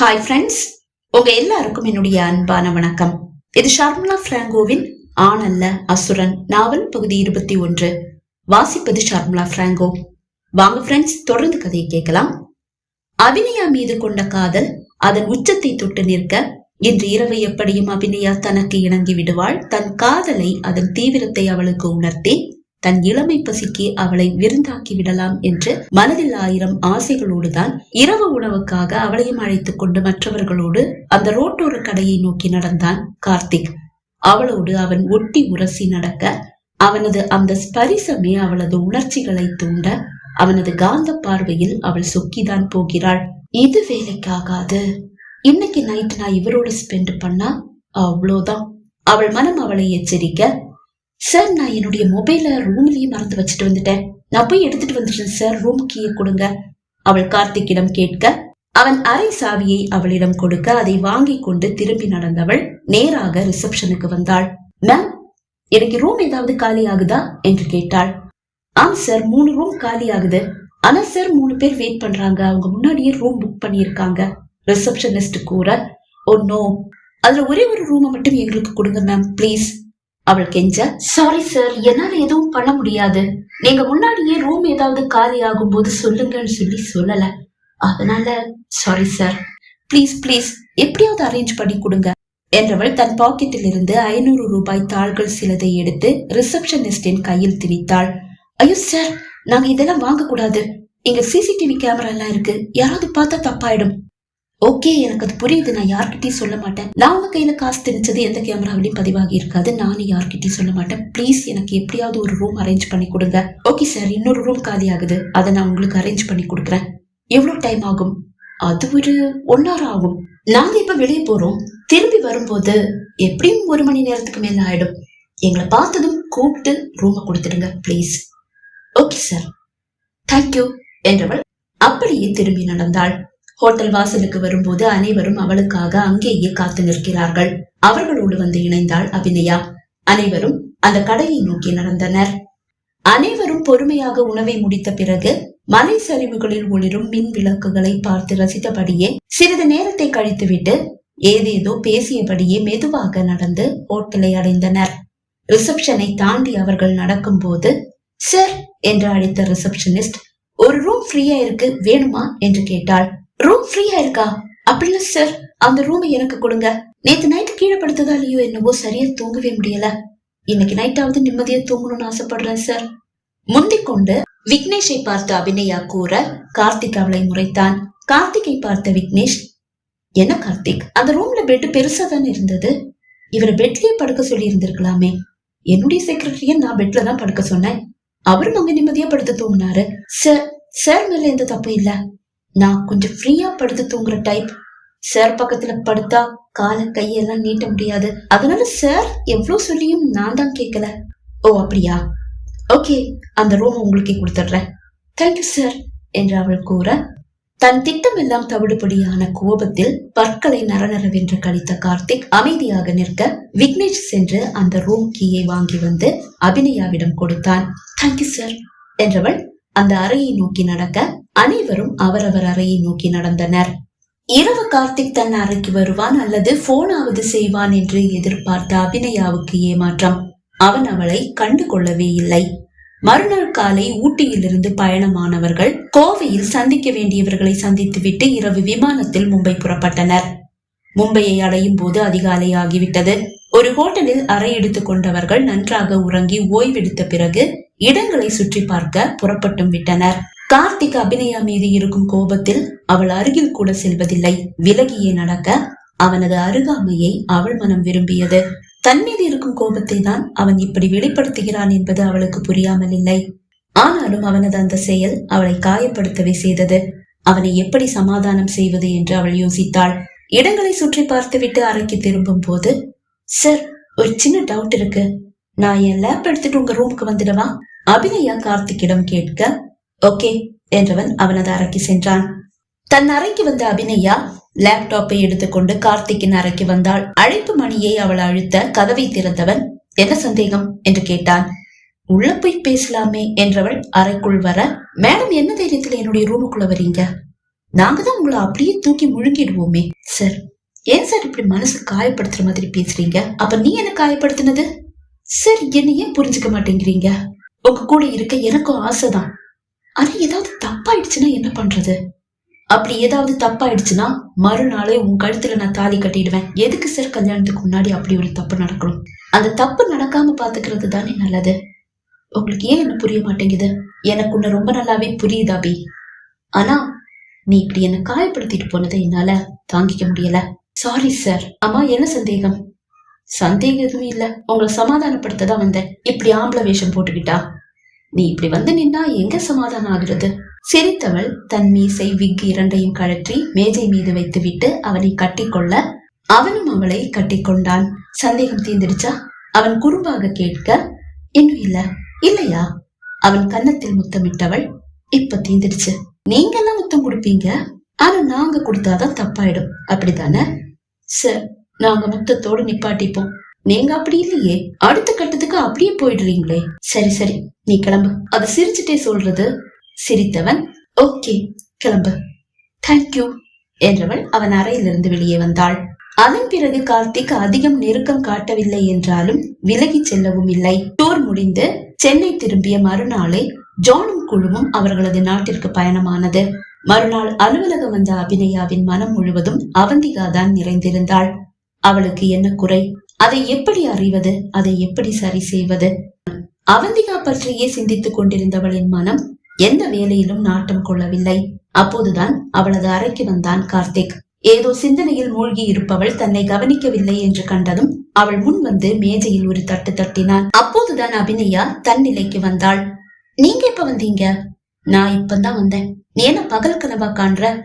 Hi friends உங்க எல்லாருக்கும் என்னுடைய அன்பான வணக்கம். இது ஷர்மிளா பிராங்கோவின் ஆனல்ல அசுரன் நாவல் பகுதி இருபத்தி ஒன்று. வாசிப்பது ஷர்மிளா பிராங்கோ. வாங்க ஃப்ரெண்ட்ஸ் தொடர்ந்து கதையை கேட்கலாம். அபிநயா மீது கொண்ட காதல் அதன் உச்சத்தை தொட்டு நிற்க இன்று இரவு எப்படியும் அபிநயா தனக்கு இணங்கி விடுவாள். தன் காதலை அதன் தீவிரத்தை அவளுக்கு உணர்த்தி தன் இளமை பசிக்கு அவளை விருந்தாக்கி விடலாம் என்று மனதில் ஆயிரம் ஆசைகளோடுதான் இரவு உணவுக்காக அவளையும் அழைத்துக் கொண்டு மற்றவர்களோடு அந்த ரோட்டோர கடையை நோக்கி நடந்தான் கார்த்திக். அவளோடு அவன் ஒட்டி உரசி நடக்க அவனது அந்த ஸ்பரிசமே அவளது உணர்ச்சிகளை தூண்ட அவனது காந்த பார்வையில் அவள் சொக்கிதான் போகிறாள். இது வேலைக்காகாது. இன்னைக்கு நைட் நான் இவரோட ஸ்பெண்ட் பண்ணா அவ்வளோதான். அவள் மனம் அவளை எச்சரிக்க சார் நான் என்னுடைய மொபைல ரூம்லயே மறந்து வச்சுட்டு வந்துட்டேன். நான் போய் எடுத்துட்டு வந்துட்டேன் சார் ரூம் கீயை கொடுங்க. அவள் கார்த்திக்கிடம் கேட்க அவன் அரை சாவியை அவளிடம் கொடுக்க அதை வாங்கி கொண்டு திரும்பி நடந்தவள் நேராக ரிசப்ஷனுக்கு வந்தாள். மேம் எனக்கு ரூம் ஏதாவது காலி ஆகுதா? என்று கேட்டாள். ஆம் சார் மூணு ரூம் காலி ஆகுது. ஆனா சார் மூணு பேர் வெயிட் பண்றாங்க. அவங்க முன்னாடியே ரூம் புக் பண்ணியிருக்காங்க. ரிசப்ஷனிஸ்ட் கூற oh, ஓ நோ அதுல ஒரே ஒரு ரூமை மட்டும் எங்களுக்கு கொடுங்க மேம் ப்ளீஸ் அவள் கெஞ்ச சாரி சார் என்னால எதுவும் பண்ண முடியாது. நீங்க முன்னாடியே ரூம் ஏதாவது காலி ஆகும் போது சொல்லுங்கன்னு சொல்லி சொல்லல. அதனால சாரி சார் ப்ளீஸ் ப்ளீஸ் எப்படியாவது அரேஞ்ச் பண்ணி கொடுங்க. என்றவள் தன் பாக்கெட்டில் இருந்து ஐநூறு ரூபாய் தாள்கள் சிலதை எடுத்து ரிசப்ஷனிஸ்டின் கையில் திணித்தாள். ஐயோ சார் நாங்க இதெல்லாம் வாங்க கூடாது இங்க சிசிடிவி கேமரா எல்லாம் இருக்கு. யாராவது பார்த்தா தப்பாயிடும். ஓகே எனக்கு அது புரியுது. நான் யார்கிட்டயும் சொல்ல மாட்டேன். நான் உங்க கையில காசு தெரிஞ்சது எந்த கேமராவிலையும் பதிவாகி இருக்காது. நானும் யார்கிட்டயும் சொல்ல மாட்டேன். ப்ளீஸ் எனக்கு எப்படியாவது ஒரு ரூம் அரேஞ்ச் பண்ணி கொடுங்க. ஓகே சார் இன்னொரு ரூம் காலி ஆகுது. அதை நான் உங்களுக்கு அரேஞ்ச் பண்ணி கொடுக்குறேன். எவ்வளவு டைம் ஆகும்? அது ஒரு ஒன் ஹவர் ஆகும். நாங்க இப்ப வெளியே போறோம். திரும்பி வரும்போது எப்படியும் ஒரு மணி நேரத்துக்கு மேல ஆயிடும். எங்களை பார்த்ததும் கூப்பிட்டு ரூமை கொடுத்துடுங்க ப்ளீஸ் ஓகே சார் தேங்க்யூ என்றவள் அப்படியே திரும்பி நடந்தாள். ஹோட்டல் வாசலுக்கு வரும்போது அனைவரும் அவளுக்காக அங்கேயே காத்து நிற்கிறார்கள். அவர்களோடு வந்து இணைந்தாள் அபிநயா. அனைவரும் அந்த கடையை நோக்கி நடந்தனர். அனைவரும் பொறுமையாக உணவை முடித்த பிறகு மலை சரிவுகளில் ஒளிரும் மின் விளக்குகளை பார்த்து ரசித்தபடியே சிறிது நேரத்தை கழித்துவிட்டு ஏதேதோ பேசியபடியே மெதுவாக நடந்து ஹோட்டலை அடைந்தனர். ரிசப்ஷனை தாண்டி அவர்கள் நடக்கும் போது சார் என்று அழைத்த ரிசப்ஷனிஸ்ட் ஒரு ரூம் ஃப்ரீயா இருக்கு வேணுமா? என்று கேட்டாள். ரூம் ஃப்ரீயா இருக்கா? அப்படின்னா சார் அந்த ரூமை எனக்கு கொடுங்க. நேத்து நைட்டு கீழே படுத்ததா இல்லையோ என்னவோ சரியா தூங்கவே முடியல. இன்னைக்கு நைட்டாவது நிம்மதியா தூங்கணும்னு ஆசைப்படுறேன் சார் முந்திக் கொண்டு விக்னேஷை பார்த்து அபிநயா கூற கார்த்திக் அவளை முறைத்தான். கார்த்திகை பார்த்த விக்னேஷ் என்ன கார்த்திக்? அந்த ரூம்ல பெட் பெருசா தானே இருந்தது? இவரை பெட்லயே படுக்க சொல்லி இருந்திருக்கலாமே என்னுடைய செக்ரட்டரிய நான் பெட்ல தான் படுக்க சொன்னேன். அவரும் அங்க நிம்மதியா படுத்து தூங்கினாரு. சார் சார் மேல எந்த தப்பு இல்ல. நான் கொஞ்சம் ஃப்ரீயா படுத்து தூங்குற டைப் சார் பக்கத்துல படுத்தா கால கையெல்லாம் நீட்ட முடியாது. அதனால சார் எவ்வளவு சொல்லியும் நான் தான் கேட்கல ஓ அப்படியா? ஓகே அந்த ரூம் உங்களுக்கே கொடுத்துட்றேன். தேங்க்யூ சார் என்று அவள் கூற தன் திட்டம் எல்லாம் தவிடுபடியான கோபத்தில் பற்களை நரநரவென்று கழித்த கார்த்திக் அமைதியாக நிற்க விக்னேஷ் சென்று அந்த ரூம் கீயை வாங்கி வந்து அபிநயாவிடம் கொடுத்தான். தேங்க்யூ சார் என்றவள் அந்த அறையை நோக்கி நடக்க அனைவரும் அவரவர் அறையை நோக்கி நடந்தனர். இரவு கார்த்திக் தன் அறைக்கு வருவான் அல்லது போனாவது செய்வான் என்று எதிர்பார்த்த அபிநயாவுக்கு ஏமாற்றம். அவன் அவளை கண்டு கொள்ளவே இல்லை. மறுநாள் காலை ஊட்டியிலிருந்து பயணமானவர்கள் கோவையில் சந்திக்க வேண்டியவர்களை சந்தித்துவிட்டு இரவு விமானத்தில் மும்பை புறப்பட்டனர். மும்பையை அடையும் போது அதிகாலை ஆகிவிட்டது. ஒரு ஹோட்டலில் அறை எடுத்துக் கொண்டவர்கள் நன்றாக உறங்கி ஓய்வெடுத்த பிறகு இடங்களை சுற்றி பார்க்க புறப்பட்டும் விட்டனர். கார்த்திக் அபிநயா மீது இருக்கும் கோபத்தில் அவள் அருகில் கூட செல்வதில்லை. விலகியே நடக்க அவனது அருகாமையை அவள் மனம் விரும்பியது. தன் மீது இருக்கும் கோபத்தை தான் அவன் இப்படி வெளிப்படுத்துகிறான் என்பது அவளுக்கு புரியாமல் இல்லை. ஆனாலும் அவனது அந்த செயல் அவளை காயப்படுத்தவே செய்தது. அவனை எப்படி சமாதானம் செய்வது என்று அவள் யோசித்தாள். இடங்களை சுற்றி பார்த்துவிட்டு அறைக்கு திரும்பும் போது சார் ஒரு சின்ன டவுட் இருக்கு. நான் என் லேப் எடுத்துட்டு உங்க ரூமுக்கு வந்துடவா? அபிநயா கார்த்திக்கிடம் கேட்க ஓகே என்றவன் அவனது அறைக்கு சென்றான். தன் அறைக்கு வந்த அபிநயா லேப்டாப்பை எடுத்துக்கொண்டு கார்த்திக்கின் அறைக்கு வந்தாள். அழைப்பு மணியை அவள் அழுத்த கதவை திறந்தவன் என்ன சந்தேகம்? என்று கேட்டான். உள்ள போய் பேசலாமே என்றவள் அறைக்குள் வர மேடம் என்ன தைரியத்துல என்னுடைய ரூமுக்குள்ள வரீங்க? நாங்க தான் உங்களை அப்படியே தூக்கி முழுங்கிடுவோமே. சார் ஏன் சார் இப்படி மனசு காயப்படுத்துற மாதிரி பேசுறீங்க? அப்ப நீ என்ன காயப்படுத்தினது? சார் என்ன ஏன் புரிஞ்சுக்க மாட்டேங்கிறீங்க. உங்க கூட இருக்க எனக்கும் ஆசைதான். ஆனா ஏதாவது தப்பாயிடுச்சுன்னா என்ன பண்றது? அப்படி ஏதாவது தப்பாயிடுச்சுன்னா மறுநாளே உன் கழுத்துல நான் தாலி கட்டிடுவேன். எதுக்கு சார் கல்யாணத்துக்கு முன்னாடி அப்படி ஒரு தப்பு நடக்கணும்? அந்த தப்பு நடக்காம பாத்துக்கிறது தானே நல்லது. உங்களுக்கு ஏன் என்ன புரிய மாட்டேங்குது? எனக்கு உன்னை ரொம்ப நல்லாவே புரியுது அபி. ஆனா நீ இப்படி என்ன காயப்படுத்திட்டு போனதை என்னால தாங்கிக்க முடியல. சாரி சார் அம்மா என்ன சந்தேகம்? சந்தேகம் எதுவும் இல்ல. உங்களை சமாதானப்படுத்த தான் வந்தேன். இப்படி ஆம்பளை வேஷம் போட்டுக்கிட்டா. நீ இப்படி வந்து நின்னா எங்க சமாதானம் ஆகுறது? சிரித்தவள் தன் மீசை விக் இரண்டையும் கழற்றி மேஜை மீது வைத்துவிட்டு அவனை கட்டிக்கொள்ள அவனும் அவளை கட்டிக்கொண்டான். சந்தேகம் தீர்ந்துடுச்சா? அவன் குறும்பாக கேட்க இன்னும் இல்ல. இல்லையா? அவன் கன்னத்தில் முத்தமிட்டவள் இப்ப தீந்துடுச்சு நீங்க எல்லாம் முத்தம் கொடுப்பீங்க. ஆனா நாங்க கொடுத்தாதான் தப்பாயிடும். அப்படிதானே சார் நாங்க முத்தத்தோடு நிப்பாட்டிப்போம். நீங்க அப்படி இல்லையே. அடுத்த கட்டத்துக்கு அப்படியே போயிடுறீங்களே. சரி சரி. நீ கிளம்பு. அது சிரிச்சுட்டே சொல்றது சிரித்தவன். ஓகே கிளம்பு. தேங்க்யூ என்றவள் அவன் அறையிலிருந்து வெளியே வந்தாள். அதன் பிறகு கார்த்திக் அதிகம் நெருக்கம் காட்டவில்லை என்றாலும் விலகி செல்லவும் இல்லை. டூர் முடிந்து சென்னை திரும்பிய மறுநாளே ஜானும் குழுவும் அவர்களது நாட்டிற்கு பயணமானது. மறுநாள் அலுவலகம் வந்த அபிநயாவின் மனம் முழுவதும் அவந்திகா தான் நிறைந்திருந்தாள். அவளுக்கு என்ன குறை? அதை எப்படி அறிவது? அதை எப்படி சரி செய்வது? அவந்திகா பற்றியே சிந்தித்துக் கொண்டிருந்தவளின் மனம் எந்த வேலையிலும் நாட்டம் கொள்ளவில்லை. அப்போதுதான் அவளது அறைக்கு வந்தான் கார்த்திக். ஏதோ சிந்தனையில் மூழ்கி இருப்பவள் தன்னை கவனிக்கவில்லை என்று கண்டதும் அவள் முன் வந்து மேஜையில் ஒரு தட்டு தட்டினான். அப்போதுதான் அபிநயா தன் நிலைக்கு வந்தாள். நீங்க எப்ப வந்தீங்க? நான் இப்பதான் வந்தேன். நீ என்ன பகல் கனவா காண்ற?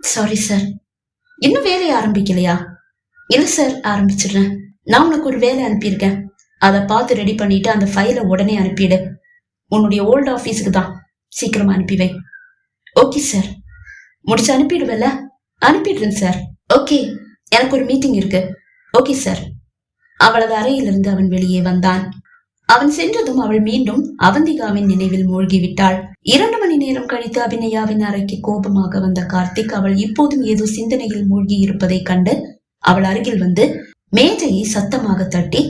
சாரி சார் இன்னும் வேலையை ஆரம்பிக்கலையா? இல்ல சார் ஆரம்பிச்சிடுறேன். நான் உனக்கு ஒரு வேலை அனுப்பியிருக்கேன். அதை பார்த்து ரெடி பண்ணிட்டு அந்த ஃபைலை உடனே அனுப்பிடு. உன்னுடைய ஓல்டு ஆஃபீஸுக்கு தான். சீக்கிரமா அனுப்பிவேன் ஓகே சார் முடிச்சு அனுப்பிடுவல்ல? அனுப்பிடுறேன் சார் ஓகே எனக்கு ஒரு மீட்டிங் இருக்கு. ஓகே சார் அவளது அறையிலிருந்து அவன் வெளியே வந்தான். அவன் சென்றதும் அவள் மீண்டும் அவந்திகாவின் நினைவில் மூழ்கிவிட்டாள். இரண்டு மணி நேரம் கழித்து அபிநயாவின் அறைக்கு கோபமாக வந்த கார்த்திக் அவள் இப்போதும் ஏதோ சிந்தனையில் மூழ்கி இருப்பதை கண்டு அவள் அருகில் வந்து மேஜையை சத்தமாக தட்டி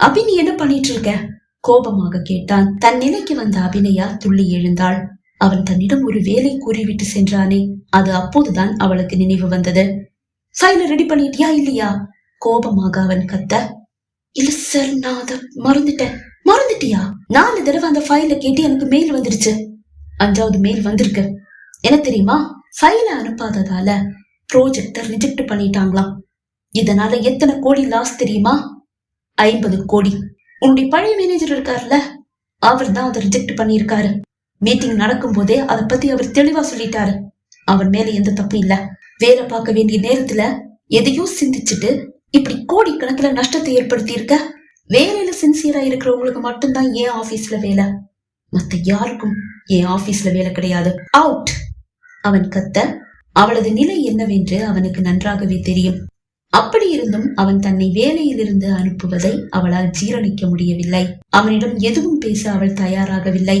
அபி நீ என்ன பண்ணிட்டு இருக்க கோபமாக கேட்டான். தன் நிலைக்கு வந்த அபிநயா துள்ளி எழுந்தாள். அவன் தன்னிடம் ஒரு வேலை கூறிவிட்டு சென்றானே. அது அப்போதுதான் அவளுக்கு நினைவு வந்தது. ஃபைல ரெடி பண்ணிட்டியா இல்லையா? கோபமாக அவன் கத்த. இல்ல சார் நான் அதை மறந்துட்டேன். மறந்துட்டியா? நாலு தடவை அந்த ஃபைல கேட்டு எனக்கு மெயில் வந்துடுச்சு அஞ்சாவது மெயில் வந்திருக்கு. என்ன தெரியுமா? ஃபைல அனுப்பாததால ப்ரோஜெக்ட ரிஜெக்ட் பண்ணிட்டாங்களாம். இதனால எத்தனை கோடி லாஸ் தெரியுமா? ஐம்பது கோடி. உன்னுடைய பழைய மேனேஜர் இருக்காருல்ல அவர் தான் அதை ரிஜெக்ட் பண்ணியிருக்காரு. மீட்டிங் நடக்கும் போதே அதை பத்தி அவர் தெளிவா சொல்லிட்டாரு. அவர் மேல எந்த தப்பு இல்ல. வேலை பார்க்க வேண்டிய நேரத்துல எதையும் சிந்திச்சுட்டு இப்படி கோடி கணக்குல நஷ்டத்தை ஏற்படுத்தி இருக்க வேலையில சின்சியரா இருக்கிறவங்களுக்கு மட்டும்தான் ஏன் ஆபீஸ்ல வேலை? மத்த யாருக்கும் ஏன் ஆபீஸ்ல வேலை கிடையாது? அவுட் அவன் கத்த அவளது நிலை என்னவென்று அவனுக்கு நன்றாகவே தெரியும். அப்படியிருந்தும் அவன் தன்னை வேலையிலிருந்து அனுப்புவதை அவளால் ஜீரணிக்க முடியவில்லை. அவனிடம் எதுவும் பேச அவள் தயாராகவில்லை.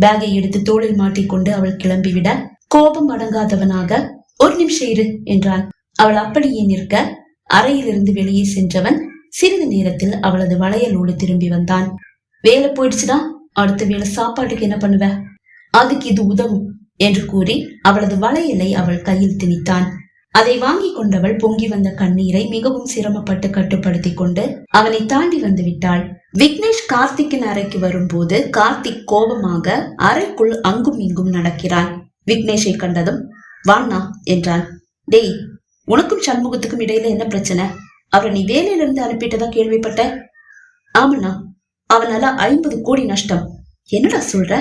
பேகை எடுத்து தோளில் மாட்டிக்கொண்டு அவள் கிளம்பிவிட கோபம் அடங்காதவனாக ஒரு நிமிஷம் இரு என்றான் அவள் அப்படியே நிற்க அறையிலிருந்து வெளியே சென்றவன் சிறிது நேரத்தில் அவளது வளையலோடு திரும்பி வந்தான். வேலை போயிடுச்சுடா அடுத்த வேலை சாப்பாட்டுக்கு என்ன பண்ணுவ? அதுக்கு இது உதவும் என்று கூறி அவளது வளையலை அவள் கையில் திணித்தான். அதை வாங்கி கொண்டவள் பொங்கி வந்த கண்ணீரை மிகவும் சிரமப்பட்டு கட்டுப்படுத்தி கொண்டு அவனை தாண்டி வந்து விட்டாள். விக்னேஷ் கார்த்திக்கின் அறைக்கு வரும்போது கார்த்திக் கோபமாக அறைக்குள் அங்கும் இங்கும் நடக்கிறான் விக்னேஷை கண்டதும் வாண்ணா என்றான் டேய் உனக்கும் சண்முகத்துக்கும் இடையில என்ன பிரச்சனை? அவரை நீ வேலையிலிருந்து அனுப்பிட்டதா கேள்விப்பட்ட? ஆமண்ணா அவனால ஐம்பது கோடி நஷ்டம். என்னடா சொல்ற?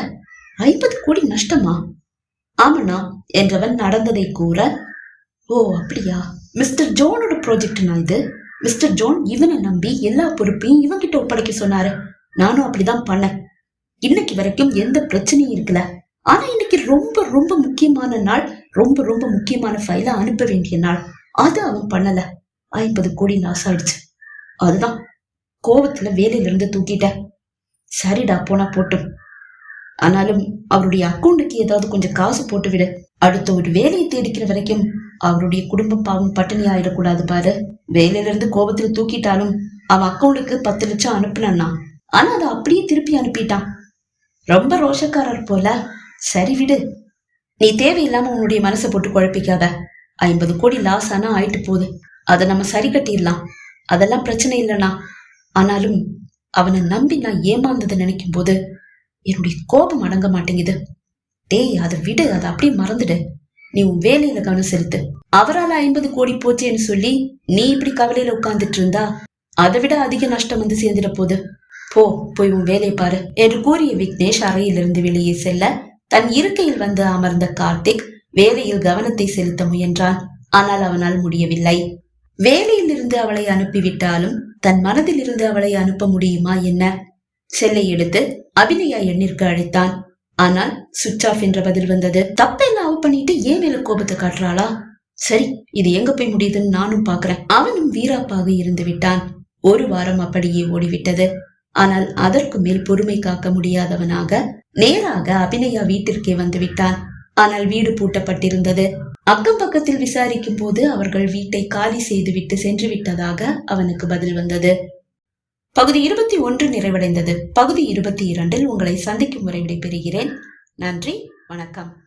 ஐம்பது கோடி நஷ்டமா? ஆமண்ணா என்றவன் நடந்ததை கூற ஓ அப்படியா? மிஸ்டர் ஜோனோட ப்ராஜெக்ட்னா இது? மிஸ்டர் ஜோன் இவனை நம்பி எல்லா பொறுப்பையும் இவன்கிட்ட ஒப்படைக்க சொன்னாரு. நானும் அப்படிதான் பண்ணேன். இன்னைக்கு வரைக்கும் எந்த பிரச்சனையும் இருக்கல. ஆனா இன்னைக்கு ரொம்ப ரொம்ப முக்கியமான நாள் ரொம்ப ரொம்ப முக்கியமான ஃபைல அனுப்ப வேண்டிய நாள். அது அவன் பண்ணல. ஐம்பது கோடி லாஸ் ஆயிடுச்சு. அதுதான். கோவத்துல வேலையில இருந்து தூக்கிட்ட சரிடா போனா போட்டும். ஆனாலும் அவருடைய அக்கௌண்ட்டுக்கு ஏதாவது கொஞ்சம் காசு போட்டு விடு. அடுத்த ஒரு வேலையை தேடிக்கிற வரைக்கும் அவருடைய குடும்ப பாவம் பட்டினி ஆயிடக்கூடாது பாரு. வேலையிலிருந்து கோபத்துல தூக்கிட்டாலும் அவன் அக்கௌண்ட்டுக்கு பத்து லட்சம் அனுப்புனா ஆனா அதை அப்படியே திருப்பி அனுப்பிட்டான். ரொம்ப ரோஷக்காரர் போல. சரி விடு. நீ தேவையில்லாம உன்னுடைய மனசை போட்டு குழப்பிக்காத. ஐம்பது கோடி லாஸ் ஆனா ஆயிட்டு போகுது. அதை நம்ம சரி கட்டிடலாம். அதெல்லாம் பிரச்சனை இல்லைண்ணா. ஆனாலும் அவனை நம்பி நான் ஏமாந்ததை நினைக்கும் போது என்னுடைய கோபம் அடங்க மாட்டேங்குது. டேய் அதை விடு. அதை அப்படியே மறந்துடு. நீ உன் வேலையில கவனம் செலுத்து. அவரால் ஐம்பது கோடி போச்சேன்னு சொல்லி நீ இப்படி கவலையில உட்கார்ந்துட்டு இருந்தா அதை விட அதிக நஷ்டம் வந்து சேர்ந்துட போகுது. போ போய் உன் வேலையை பாரு என்று கூறிய விக்னேஷ் அறையிலிருந்து வெளியே செல்ல தன் இருக்கையில் வந்து அமர்ந்த கார்த்திக் வேலையில் கவனத்தை செலுத்த முயன்றான். ஆனால் அவனால் முடியவில்லை. வேலையில் இருந்து அவளை அனுப்பிவிட்டாலும் தன் மனதில் இருந்து அவளை அனுப்ப முடியுமா என்ன? செல்லை எடுத்து அபிநயா எண்ணிற்கு அழைத்தான். ஆனால் சுவிட்ச் ஆஃப் என்ற பதில் வந்தது. தப்பெல்லாம் அவ பண்ணிட்டு ஏன் மேல கோபத்தை காட்டுறாளா? சரி இது எங்க போய் முடியுதுன்னு நானும் பாக்குறேன். அவனும் வீராப்பாக இருந்து விட்டான். ஒரு வாரம் அப்படியே ஓடிவிட்டது. ஆனால் அதற்கு மேல் பொறுமை காக்க முடியாதவனாக நேராக அபிநயா வீட்டிற்கே வந்து விட்டான். ஆனால் வீடு பூட்டப்பட்டிருந்தது. அக்கம் பக்கத்தில் விசாரிக்கும் போது அவர்கள் வீட்டை காலி செய்துவிட்டு சென்று விட்டதாக அவனுக்கு பதில் வந்தது. பகுதி இருபத்தி ஒன்று நிறைவடைந்தது. பகுதி இருபத்தி இரண்டில் உங்களை சந்திக்கும் வரை விடைபெறுகிறேன். நன்றி. வணக்கம்.